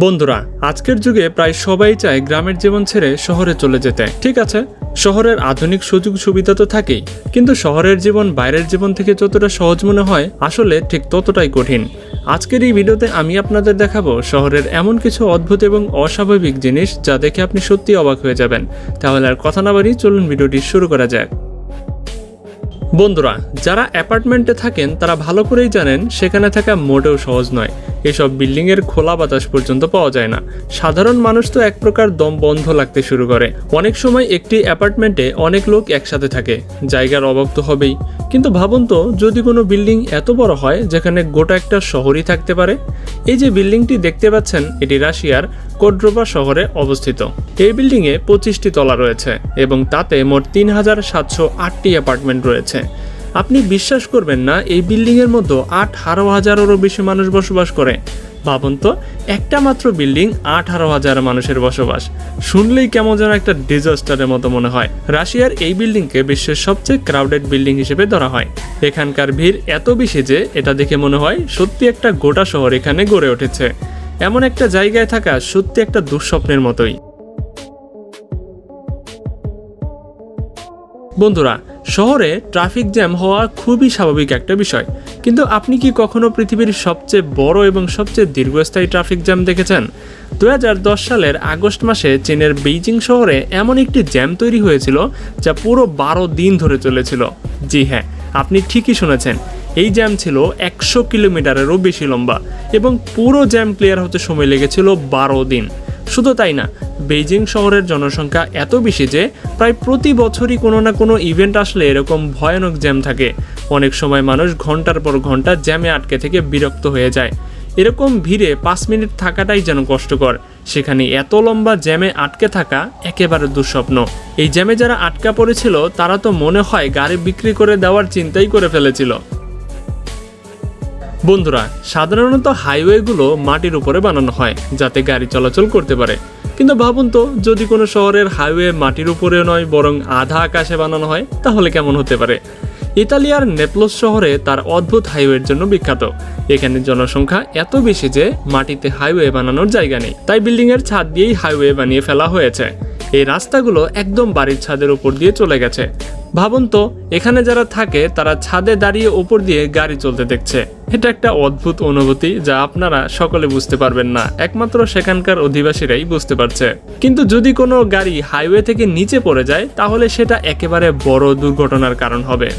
বন্ধুরা, আজকের যুগে প্রায় সবাই চায় গ্রামের জীবন ছেড়ে শহরে চলে যেতে। ঠিক আছে, শহরের আধুনিক সুযোগ সুবিধা তো থাকেই, কিন্তু শহরের জীবন বাইরের জীবন থেকে যতটা সহজ মনে হয়, আসলে ঠিক ততটাই কঠিন। আজকের এই ভিডিওতে আমি আপনাদের দেখাবো শহরের এমন কিছু অদ্ভুত এবং অস্বাভাবিক জিনিস যা দেখে আপনি সত্যি অবাক হয়ে যাবেন। তাহলে আর কথা না বাড়িয়ে চলুন ভিডিওটি শুরু করা যাক। বন্ধুরা, যারা অ্যাপার্টমেন্টে থাকেন, তারা ভালো করেই জানেন, সেখানে থাকা মোটেও সহজ নয়। এসব বিল্ডিংয়ের খোলা বাতাস পর্যন্ত পাওয়া যায় না। সাধারণ মানুষ তো এক প্রকার দম বন্ধ লাগতে শুরু করে। অনেক সময় একটি অ্যাপার্টমেন্টে অনেক লোক একসাথে থাকে। জায়গার অভাব তো হবেই। কিন্তু ভাবুন তো, যদি কোনো বিল্ডিং এত বড় হয়, যেখানে গোটা একটা শহরই থাকতে পারে? এই যে বিল্ডিংটি দেখতে পাচ্ছেন, এটি রাশিয়ার কোড্রোবা শহরে অবস্থিত। এই বিল্ডিংয়ে পঁচিশটি তলা রয়েছে এবং তাতে মোট তিন হাজার সাতশো আটটি অ্যাপার্টমেন্ট রয়েছে। আপনি বিশ্বাস করবেন না, এই বিল্ডিংয়ের মধ্যে আঠারো হাজারেরও বেশি মানুষ বসবাস করে। ভাবুন তো, একটা মাত্র বিল্ডিং আঠারো হাজার মানুষের বসবাস। শুনলেই কেমন যেন একটা ডিজাস্টারের মতো মনে হয়। রাশিয়ার এই বিল্ডিংকে বিশ্বের সবচেয়ে ক্রাউডেড বিল্ডিং হিসেবে ধরা হয়। এখানকার ভিড় এত বেশি যে এটা দেখে মনে হয় সত্যি একটা গোটা শহর এখানে গড়ে উঠেছে। এমন একটা জায়গায় থাকা সত্যি একটা দুঃস্বপ্নের মতোই। বন্ধুরা শহরে ট্রাফিক জ্যাম হওয়া খুবই স্বাভাবিক একটা বিষয়। কিন্তু আপনি কি কখনো পৃথিবীর সবচেয়ে বড় এবং সবচেয়ে দীর্ঘস্থায়ী ট্রাফিক জ্যাম দেখেছেন? দুহাজার দশ সালের আগস্ট মাসে চীনের বেইজিং শহরে এমন একটি জ্যাম তৈরি হয়েছিল যা পুরো বারো দিন ধরে চলেছিল। জি হ্যাঁ আপনি ঠিকই শুনেছেন। এই জ্যাম ছিল একশো কিলোমিটারেরও বেশি লম্বা এবং পুরো জ্যাম ক্লিয়ার হতে সময় লেগেছিল বারো দিন। শুধু তাই না বেইজিং শহরের জনসংখ্যা এত বেশি যে প্রায় প্রতি বছরই কোনো না কোনো ইভেন্ট আসলে এরকম ভয়ানক জ্যাম থাকে। অনেক সময় মানুষ ঘণ্টার পর ঘণ্টা জ্যামে আটকে থেকে বিরক্ত হয়ে যায়। এরকম ভিড়ে পাঁচ মিনিট থাকাটাই যেন কষ্টকর। সেখানে এত লম্বা জ্যামে আটকে থাকা একেবারে দুঃস্বপ্ন। এই জ্যামে যারা আটকা পড়েছিল, তারা তো মনে হয় গাড়ি বিক্রি করে দেওয়ার চিন্তাই করে ফেলেছিল। বন্ধুরা, সাধারণত হাইওয়েগুলো মাটির উপরে বানানো হয়, যাতে গাড়ি চলাচল করতে পারে। কিন্তু ভাবুন তো, যদি কোনো শহরের হাইওয়ে মাটির উপরে নয়, বরং আধা আকাশে বানানো হয়, তাহলে কেমন হতে পারে? ইতালিয়ার নেপলস শহরে তার অদ্ভুত হাইওয়ের জন্য বিখ্যাত। এখানে জনসংখ্যা এত বেশি যে মাটিতে হাইওয়ে বানানোর জায়গা নেই। তাই বিল্ডিংয়ের ছাদ দিয়েই হাইওয়ে বানিয়ে ফেলা হয়েছে। এই রাস্তাগুলো একদম বাড়ির ছাদের উপর দিয়ে চলে গেছে। ভাবুন তো, এখানে যারা থাকে, তারা ছাদে দাঁড়িয়ে উপর দিয়ে গাড়ি চলতে দেখছে। এটা একটা অদ্ভুত অনুভূতি যা আপনারা সকলে বুঝতে পারবেন না। একমাত্র সেখানকার অধিবাসীরাই বুঝতে পারছে। কিন্তু যদি কোনো গাড়ি হাইওয়ে থেকে নিচে পড়ে যায়, তাহলে সেটা একেবারে বড় দুর্ঘটনার কারণ হবে।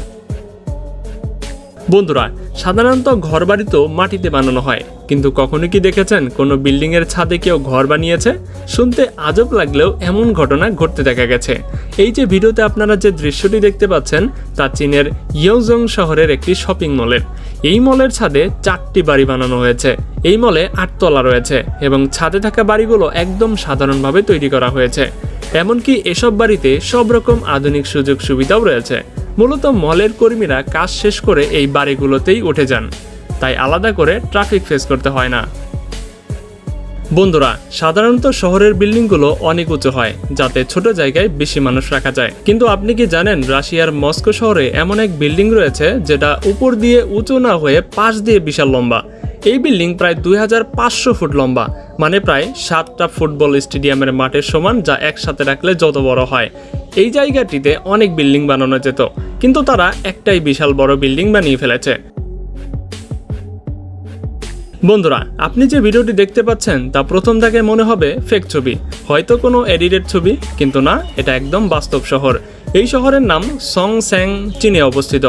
বন্ধুরা, সাধারণত ঘরবাড়ি তো মাটিতে বানানো হয়, কিন্তু কখনো কি দেখেছেন কোনো বিল্ডিংয়ের ছাদে কেউ ঘর বানিয়েছে? শুনতে আজব লাগলেও এমন ঘটনা ঘটতে দেখা গেছে। এই যে ভিডিওতে আপনারা যে দৃশ্যটি দেখতে পাচ্ছেন, তা চীনের ইয়োজং শহরের একটি শপিং মলের। এই মলের ছাদে চারটি বাড়ি বানানো হয়েছে। এই মলে আটতলা রয়েছে এবং ছাদে থাকা বাড়িগুলো একদম সাধারণভাবে তৈরি করা হয়েছে। এমনকি এসব বাড়িতে সব রকম আধুনিক সুযোগ সুবিধাও রয়েছে। মূলত মলের কর্মীরা কাজ শেষ করে এই বাড়িগুলোতেই উঠে যান। তাই আলাদা করে ট্রাফিক ফেস করতে হয় না। বন্ধুরা, সাধারণত শহরের বিল্ডিংগুলো অনেক উঁচু হয়, যাতে ছোট জায়গায় বেশি মানুষ রাখা যায়। কিন্তু আপনি কি জানেন, রাশিয়ার মস্কো শহরে এমন এক বিল্ডিং রয়েছে, যেটা উপর দিয়ে উঁচু না হয়ে পাশ দিয়ে বিশাল লম্বা? এই বিল্ডিং প্রায় দুই হাজার পাঁচশো ফুট লম্বা মানে প্রায় সাতটা ফুটবল স্টেডিয়ামের মাঠের সমান যা একসাথে রাখলে যত বড় হয়। এই জায়গাটিতে অনেক বিল্ডিং বানানো যেত, কিন্তু তারা একটাই বিশাল বড় বিল্ডিং বানিয়ে ফেলেছে। বন্ধুরা, আপনি যে ভিডিওটি দেখতে পাচ্ছেন, তা প্রথম থেকে মনে হবে ফেক ছবি। হয়তো কোনো এডিটেড ছবি, কিন্তু না, এটা একদম বাস্তব শহর। এই শহরের নাম সং স্যাং চীনে অবস্থিত।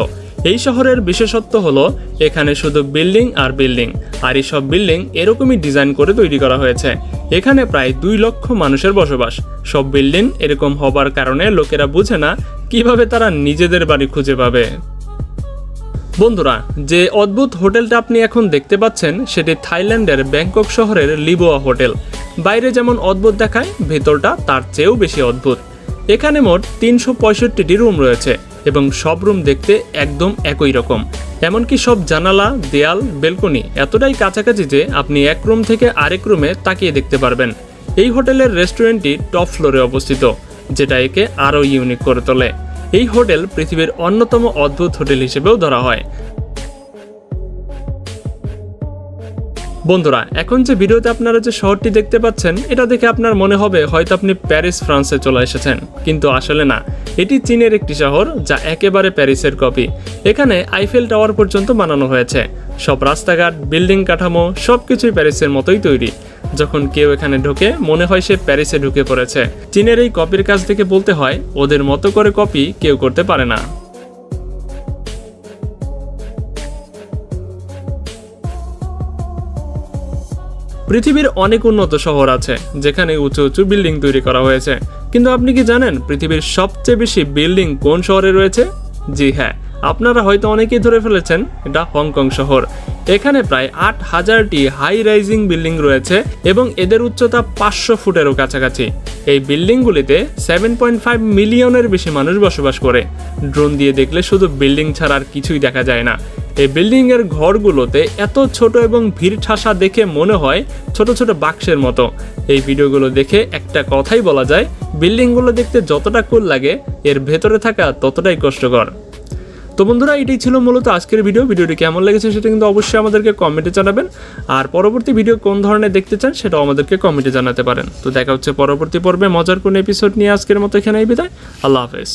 এই শহরের বিশেষত্ব হলো, এখানে শুধু বিল্ডিং আর বিল্ডিং। আর এই সব বিল্ডিং এরকমই ডিজাইন করে তৈরি করা হয়েছে। এখানে প্রায় দুই লক্ষ মানুষের বসবাস। সব বিল্ডিং এরকম হবার কারণে লোকেরা বুঝে না কীভাবে তারা নিজেদের বাড়ি খুঁজে পাবে। বন্ধুরা, যে অদ্ভুত হোটেলটা আপনি এখন দেখতে পাচ্ছেন, সেটি থাইল্যান্ডের ব্যাংকক শহরের লিবোয়া হোটেল। বাইরে যেমন অদ্ভুত দেখায়, ভেতরটা তার চেয়েও বেশি অদ্ভুত। এখানে মোট তিনশো পঁয়ষট্টিটি রুম রয়েছে। এবং সব রুম দেখতে একদম একই রকম। এমনকি সব জানালা, দেয়াল, বেলকনি এতটাই কাছাকাছি যে আপনি এক রুম থেকে আরেক রুমে তাকিয়ে দেখতে পারবেন। এই হোটেলের রেস্টুরেন্টটি টপ ফ্লোরে অবস্থিত, যেটা একে আরও ইউনিক করে তোলে। এই হোটেল পৃথিবীর অন্যতম অদ্ভুত হোটেল হিসেবেও ধরা হয়। বন্ধুরা, এখন যে ভিডিওতে আপনারা যে শহরটি দেখতে পাচ্ছেন, এটা দেখে আপনার মনে হবে হয়তো আপনি প্যারিস, ফ্রান্সে চলে এসেছেন। কিন্তু আসলে না, এটি চীনের একটি শহর যা একেবারে প্যারিসের কপি। এখানে আইফেল টাওয়ার পর্যন্ত বানানো হয়েছে। সব রাস্তাঘাট, বিল্ডিং কাঠামো সব কিছুই প্যারিসের মতোই তৈরি। যখন কেউ এখানে ঢোকে, মনে হয় সে প্যারিসে ঢুকে পড়েছে। চীনের এই কপির কাজ থেকে বলতে হয়, ওদের মতো করে কপি কেউ করতে পারে না। পৃথিবীর অনেক উন্নত শহর আছে, যেখানে উঁচু উঁচু বিল্ডিং তৈরি করা হয়েছে। কিন্তু আপনি কি জানেন পৃথিবীর সবচেয়ে বেশি বিল্ডিং কোন শহরে রয়েছে? জি হ্যাঁ আপনারা হয়তো অনেকেই ধরে ফেলেছেন এটা হংকং শহর। এখানে প্রায় আট হাজারটি হাই রাইজিং বিল্ডিং রয়েছে এবং এদের উচ্চতা পাঁচশো ফুটেরও কাছাকাছি। এই বিল্ডিংগুলিতে সেভেন পয়েন্ট ফাইভ মিলিয়নের বেশি মানুষ বসবাস করে। ড্রোন দিয়ে দেখলে শুধু বিল্ডিং ছাড়া আর কিছুই দেখা যায় না। এই বিল্ডিং এর ঘরগুলোতে এত ছোট এবং ভিড় ঠাসা দেখে মনে হয় ছোট ছোট বাক্সের মতো। এই ভিডিওগুলো দেখে একটা কথাই বলা যায়, বিল্ডিংগুলো দেখতে যতটা কুল লাগে, এর ভেতরে থাকা ততটাই কষ্টকর। তো বন্ধুরা, এটাই ছিল মূলত আজকের ভিডিও ভিডিওটি কেমন লেগেছে সেটা কিন্তু অবশ্যই আমাদেরকে কমেন্টে জানাবেন। আর পরবর্তী ভিডিও কোন ধরনের দেখতে চান সেটাও আমাদেরকে কমেন্টে জানাতে পারেন। তো দেখা হচ্ছে পরবর্তী পর্বে, মজার কোন এপিসোড নিয়ে আজকের মতো এখানেই বিদায়। আল্লাহ হাফেজ।